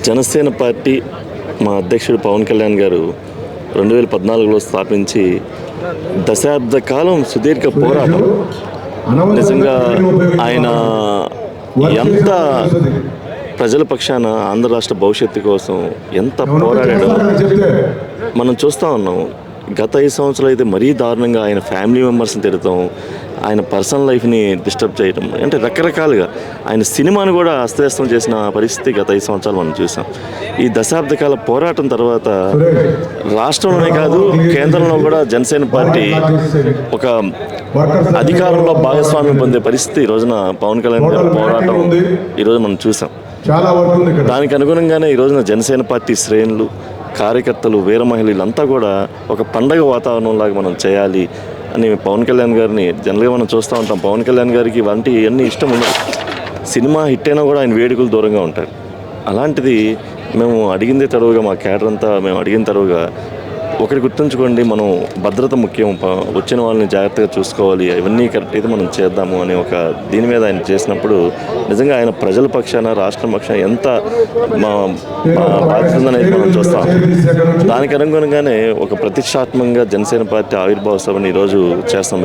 Janasena party మా అధ్యక్షుడు పవన్ కళ్యాణ్ గారు రెండు వేల పద్నాలుగులో స్థాపించి దశాబ్ద కాలం సుదీర్ఘ పోరాటం. నిజంగా ఆయన ఎంత ప్రజల పక్షాన ఆంధ్ర రాష్ట్ర భవిష్యత్తు కోసం ఎంత పోరాడాడో మనం చూస్తూ ఉన్నాం గత ఐదు సంవత్సరాలు అయితే మరీ దారుణంగా ఆయన ఫ్యామిలీ మెంబర్స్ని తిడతాం ఆయన పర్సనల్ లైఫ్ని డిస్టర్బ్ చేయడం అంటే రకరకాలుగా ఆయన సినిమాను కూడా అస్తవ్యస్తం చేసిన పరిస్థితి గత ఐదు సంవత్సరాలు మనం చూసాం. ఈ దశాబ్ద కాల పోరాటం తర్వాత రాష్ట్రంలోనే కాదు కేంద్రంలో కూడా జనసేన పార్టీ ఒక అధికారంలో భాగస్వామ్యం పొందే పరిస్థితి ఈ రోజున పవన్ కళ్యాణ్ గారి పోరాటం ఈరోజు మనం చూసాం. దానికి అనుగుణంగానే ఈ రోజున జనసేన పార్టీ శ్రేణులు కార్యకర్తలు వీర మహిళలంతా కూడా ఒక పండగ వాతావరణం లాగా మనం చేయాలి అని పవన్ కళ్యాణ్ గారిని జనరల్గా మనం చూస్తూ ఉంటాం. పవన్ కళ్యాణ్ గారికి వంటి అన్ని ఇష్టం ఉండదు సినిమా హిట్ అయినా కూడా ఆయన వేడుకలు దూరంగా ఉంటారు. అలాంటిది మేము అడిగిందే తరువుగా మా క్యాడర్ అంతా మేము అడిగిన తరువుగా ఒకటి గుర్తుంచుకోండి మనం భద్రత ముఖ్యం. ప- వచ్చిన వాళ్ళని జాగ్రత్తగా చూసుకోవాలి. ఇవన్నీ కరెక్ట్ అయితే మనం చేద్దాము అని ఒక దీని మీద ఆయన చేసినప్పుడు నిజంగా ఆయన ప్రజల పక్షాన రాష్ట్రం పక్షాన ఎంత మా మా బాధ్యత ఉందనేది మనం చూస్తాం. దానికి అనుగుణంగానే ఒక ప్రతిష్టాత్మకంగా జనసేన పార్టీ ఆవిర్భావ సభని ఈరోజు చేస్తాం.